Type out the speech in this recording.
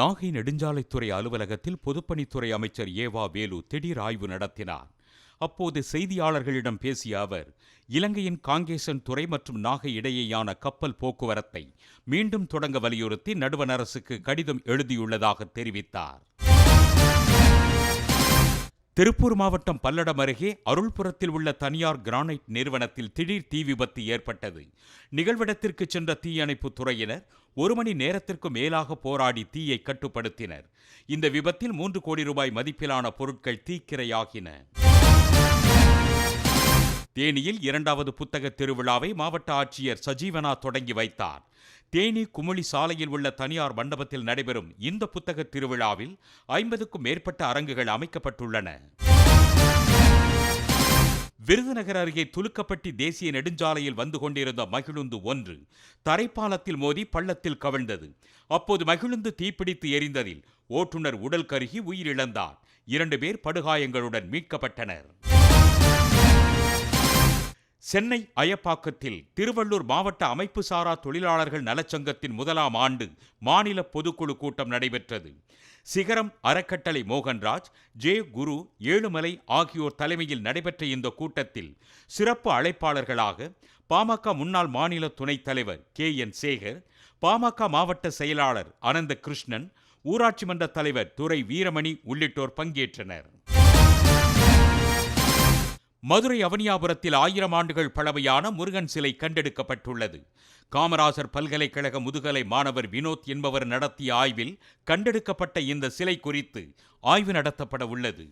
நாகை நெடுஞ்சாலைத்துறை அலுவலகத்தில் பொதுப்பணித்துறை அமைச்சர் ஏவா வேலு திடீர் ஆய்வு நடத்தினார். அப்போது செய்தியாளர்களிடம் பேசிய அவர் இலங்கையின் காங்கேசன் துறை மற்றும் நாகை இடையேயான கப்பல் போக்குவரத்தை மீண்டும் தொடங்க வலியுறுத்தி நடுவண் அரசுக்கு கடிதம் எழுதியுள்ளதாக தெரிவித்தார். திருப்பூர் மாவட்டம் பல்லடம் அருகே அருள்புரத்தில் உள்ள தனியார் கிரானைட் நிறுவனத்தில் திடீர் தீ விபத்து ஏற்பட்டது. நிகழ்விடத்திற்கு சென்ற தீயணைப்புத் துறையினர் ஒரு மணி நேரத்திற்கு மேலாக போராடி தீயை கட்டுப்படுத்தினர். இந்த விபத்தில் மூன்று கோடி ரூபாய் மதிப்பிலான பொருட்கள் தீக்கிரையாகின. தேனியில் இரண்டாவது புத்தக திருவிழாவை மாவட்ட ஆட்சியர் சஜீவனா தொடங்கி வைத்தார். தேனி குமுளி சாலையில் உள்ள தனியார் மண்டபத்தில் நடைபெறும் இந்த புத்தக திருவிழாவில் ஐம்பதுக்கும் மேற்பட்ட அரங்குகள் அமைக்கப்பட்டுள்ளன. விருதுநகர் அருகே துலுக்கப்பட்டி தேசிய நெடுஞ்சாலையில் வந்து கொண்டிருந்த மகிழுந்து ஒன்று தரைப்பாலத்தில் மோதி பள்ளத்தில் கவிழ்ந்தது. அப்போது மகிழுந்து தீப்பிடித்து எரிந்ததில் ஓட்டுநர் உடல் கருகி உயிரிழந்தார். இரண்டு பேர் படுகாயங்களுடன் மீட்கப்பட்டனர். சென்னை அயப்பாக்கத்தில் திருவள்ளூர் மாவட்ட அமைப்பு சாரா தொழிலாளர்கள் நலச்சங்கத்தின் முதலாம் ஆண்டு மாநில பொதுக்குழு கூட்டம் நடைபெற்றது. சிகரம் அறக்கட்டளை மோகன்ராஜ் ஜே. குரு ஏழுமலை ஆகியோர் தலைமையில் நடைபெற்ற இந்த கூட்டத்தில் சிறப்பு அழைப்பாளர்களாக பாமக முன்னாள் மாநில துணைத் தலைவர் கே. என். சேகர் பாமக மாவட்ட செயலாளர் அனந்த கிருஷ்ணன் ஊராட்சி மன்ற தலைவர் துரை வீரமணி உள்ளிட்டோர் பங்கேற்றனர். மதுரை அவனியாபுரத்தில் ஆயிரம் ஆண்டுகள் பழமையான முருகன் சிலை கண்டெடுக்கப்பட்டுள்ளது. காமராசர் பல்கலைக்கழக முதுகலை மாணவர் வினோத் என்பவர் நடத்திய ஆய்வில் கண்டெடுக்கப்பட்ட இந்த சிலை குறித்து ஆய்வு நடத்தப்பட உள்ளது.